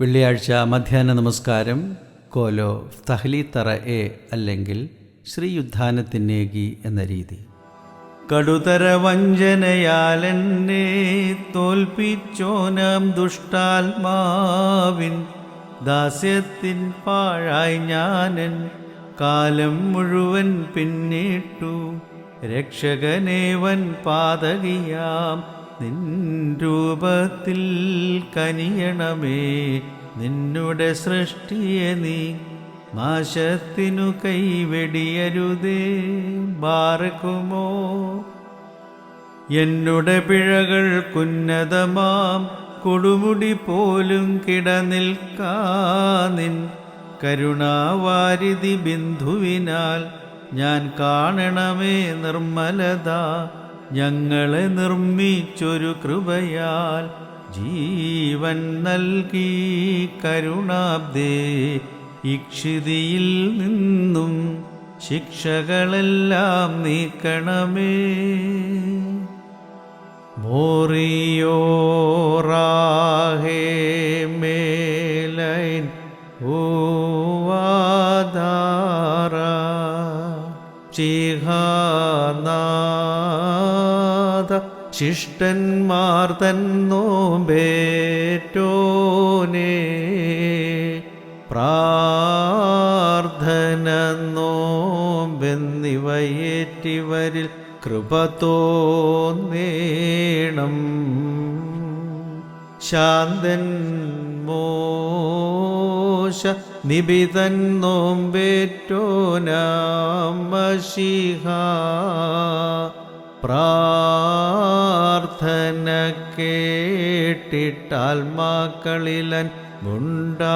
വെള്ളിയാഴ്ച മധ്യാഹ്ന നമസ്കാരം കോലോ തഹ്ലി തറ എ അല്ലെങ്കിൽ ശ്രീയുദ്ധാനത്തിനേകി എന്ന രീതി. കടുതര വഞ്ചനയാലെന്നെ തോൽപ്പിച്ചോനം ദുഷ്ടാത്മാവിൻ ദാസ്യത്തിൻ പാഴായി ഞാനൻ കാലം മുഴുവൻ പിന്നിട്ടു രക്ഷകനേവൻ പാതകിയാം നിൻ രൂപത്തിൽ കനിയണമേ നിന്നുടെ സൃഷ്ടിയെ നീ നാശത്തിനു കൈവെടിയരുതേ ബാറക്കുമോ? എന്നുടെ പിഴകൾ കുന്നതമാം കൊടുമുടി പോലും കിടനിൽക്കാനിൻ കരുണാവാരിധി ബിന്ദുവിനാൽ ഞാൻ കാണണമേ നിർമ്മലത. ഞങ്ങളെ നിർമ്മിച്ചൊരു കൃപയാൽ ജീവൻ നൽകി കരുണാബ്ദേ ഇക്ഷിതിയിൽ നിന്നും ശിക്ഷകളെല്ലാം നീക്കണമേ. മോറിയോറാഹേ മേലൈൻ ഓവാധാര ചിഹാനാഥ ശിഷ്ടന്മാർ തന്നോമ്പേറ്റോനെ പ്രാർത്ഥന നോമ്പെന്നിവയേറ്റിവരിൽ കൃപ തോന്നേണം. ശാന്തൻ മോശ നിബിതൻ നോമ്പേറ്റോനാമശിഹ പ്രാർത്ഥന കേട്ടിട്ടാൽമാക്കളിലൻ ഉണ്ടാകേണം